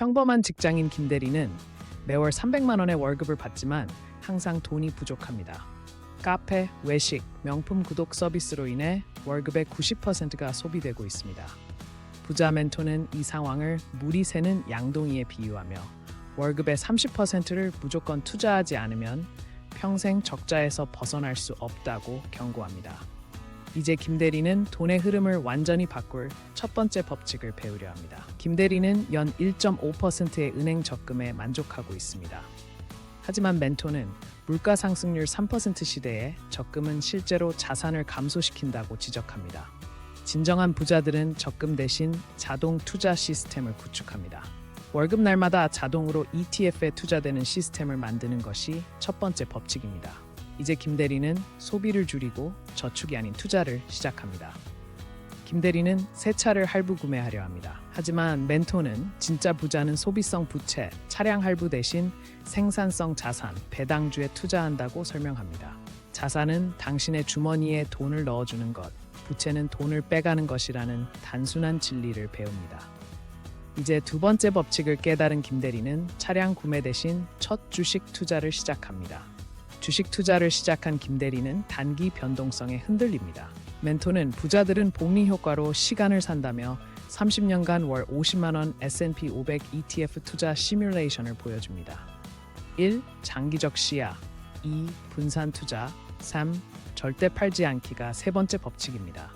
평범한 직장인 김대리는 매월 300만 원의 월급을 받지만 항상 돈이 부족합니다. 카페, 외식, 명품 구독 서비스로 인해 월급의 90%가 소비되고 있습니다. 부자 멘토는 이 상황을 물이 새는 양동이에 비유하며 월급의 30%를 무조건 투자하지 않으면 평생 적자에서 벗어날 수 없다고 경고합니다. 이제 김대리는 돈의 흐름을 완전히 바꿀 첫 번째 법칙을 배우려 합니다. 김대리는 연 1.5%의 은행 적금에 만족하고 있습니다. 하지만 멘토는 물가 상승률 3% 시대에 적금은 실제로 자산을 감소시킨다고 지적합니다. 진정한 부자들은 적금 대신 자동 투자 시스템을 구축합니다. 월급 날마다 자동으로 ETF에 투자되는 시스템을 만드는 것이 첫 번째 법칙입니다. 이제 김 대리는 소비를 줄이고 저축이 아닌 투자를 시작합니다. 김 대리는 새 차를 할부 구매하려 합니다. 하지만 멘토는 진짜 부자는 소비성 부채, 차량 할부 대신 생산성 자산, 배당주에 투자한다고 설명합니다. 자산은 당신의 주머니에 돈을 넣어주는 것, 부채는 돈을 빼가는 것이라는 단순한 진리를 배웁니다. 이제 두 번째 법칙을 깨달은 김 대리는 차량 구매 대신 첫 주식 투자를 시작합니다. 주식 투자를 시작한 김대리는 단기 변동성에 흔들립니다. 멘토는 부자들은 복리 효과로 시간을 산다며 30년간 월 50만 원 S&P 500 ETF 투자 시뮬레이션을 보여줍니다. 1. 장기적 시야 2. 분산 투자 3. 절대 팔지 않기가 세 번째 법칙입니다.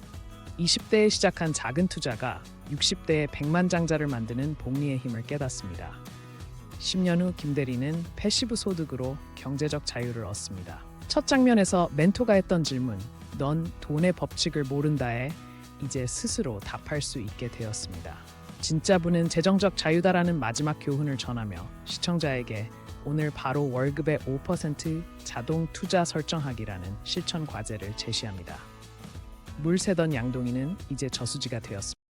20대에 시작한 작은 투자가 60대에 백만장자를 만드는 복리의 힘을 깨닫습니다. 10년 후 김대리는 패시브 소득으로 경제적 자유를 얻습니다. 첫 장면에서 멘토가 했던 질문, 넌 돈의 법칙을 모른다에 이제 스스로 답할 수 있게 되었습니다. 진짜 부는 재정적 자유다라는 마지막 교훈을 전하며 시청자에게 오늘 바로 월급의 5% 자동 투자 설정하기라는 실천 과제를 제시합니다. 물 새던 양동이는 이제 저수지가 되었습니다.